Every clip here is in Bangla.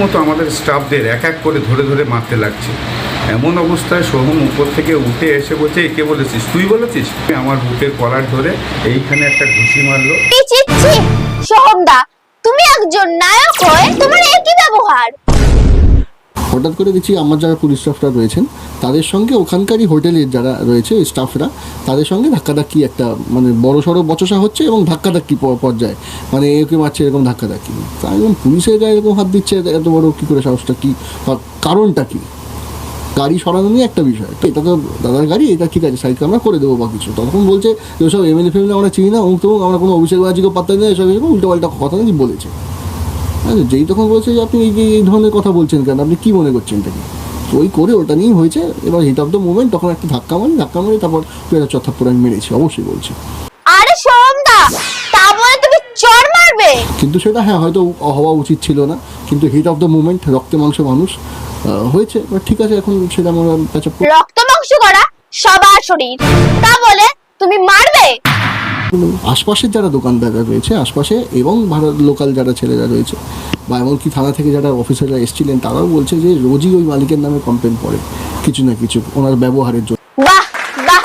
মতো আমাদের স্টাফদের এক এক করে ধরে ধরে মারতে লাগছে। এমন অবস্থায় সোহম উপর থেকে উঠে এসে বলছে একে বলেছিস? তুই বলেছিস? আমার বুকের কলার ধরে এইখানে একটা ঘুষি মারলো। সোহমদা, তুমি একজন নায়ক হয়ে হঠাৎ করে দেখছি আমার যারা পুলিশ স্টাফরা রয়েছেন, তাদের সঙ্গে ওখানকারই হোটেলের যারা রয়েছে স্টাফরা তাদের সঙ্গে ধাক্কাধাক্কি একটা মানে বড় সড়ো বচসা হচ্ছে এবং ধাক্কাধাক্কি পর্যায়ে। মানে একে মারছে, এরকম ধাক্কাধাক্কি। তা একদম পুলিশের গায়ে এরকম হাত দিচ্ছে এত বড় কী করে সাহসটা, কী কারণটা কী? গাড়ি সরানো নিয়ে একটা বিষয়। এটা তো দাদার গাড়ি, এটা ঠিক আছে সাইডকে আমরা করে দেবো বা কিছু। তখন বলছে যে ওসব এমএলএ ফেমিলি আমরা চিনি না অমুক তমুক আমরা কোনো অভিষেক বাজিকে পাত্তা দিই না, এসব এসব উল্টো পাল্টা কথা নাকি বলেছে। হ্যাঁ যেই তখন বলছে যে আপনি এই যে এই ধরনের কথা বলছেন কেন? আপনি কি মনে করছেন এটা কি তো ওই করে ওটা নিয়েই হয়েছে। এবার হিট অফ দ্য মুভমেন্ট তখন একটা ধাক্কা মারি ধাক্কা মারি তারপর পেরা চত্থাপ্পর আমি মেরেছি অবশ্যই বলছি। আরে সোহমদা তা বলে তুমি চড় মারবে? কিন্তু সেটা হ্যাঁ হয়তো হওয়া উচিত ছিল না। কিন্তু হিট অফ দ্য মুভমেন্ট রক্তে মাংস মানুষ আহ, হয়েছে। এবার ঠিক আছে এখন সেটা আমরা প্যাচ রক্ত মাংস করা সবার শরীর। তা বলে তুমি মারবে আশপাশের যারা দোকানদাররা রয়েছে, আশপাশে এবং ভারত লোকাল যারা ছেলেরা রয়েছে বা এমনকি থানা থেকে যারা অফিসাররা এসেছিলেন, তারাও বলছে যে রোজই ওই মালিকের নামে কমপ্লেন পড়ে কিছু না কিছু, ওনার ব্যবহারের জন্য। বাহ বাহ।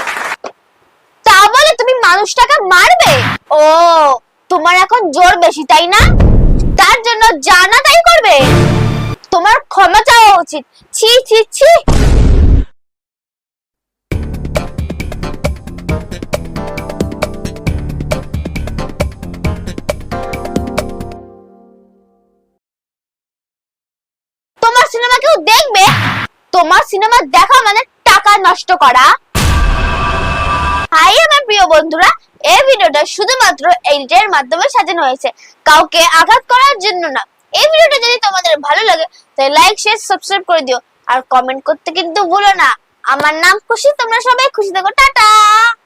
তা বলে তুমি মানুষটাকে মারবে? ও, তোমার এখন জোর বেশি, তাই না? তার জন্য জানা তাই করবে। তোমার ক্ষমা চাওয়া উচিত। ছি ছি ছি। সিনেমা কেউ দেখবে, তোমার সিনেমা দেখা মানে টাকা নষ্ট করা। হাই, আমার প্রিয় বন্ধুরা, এই ভিডিওটা শুধুমাত্র এডিটের মাধ্যমে সাজানো হয়েছে। কাউকে আঘাত করার জন্য না। এই ভিডিওটা যদি তোমাদের ভালো লাগে, তাহলে লাইক শেয়ার সাবস্ক্রাইব করে দিও। আর কমেন্ট করতে কিন্তু ভুলো না। আমার নাম খুশি, তোমরা সবাই খুশি থাকো। টাটা!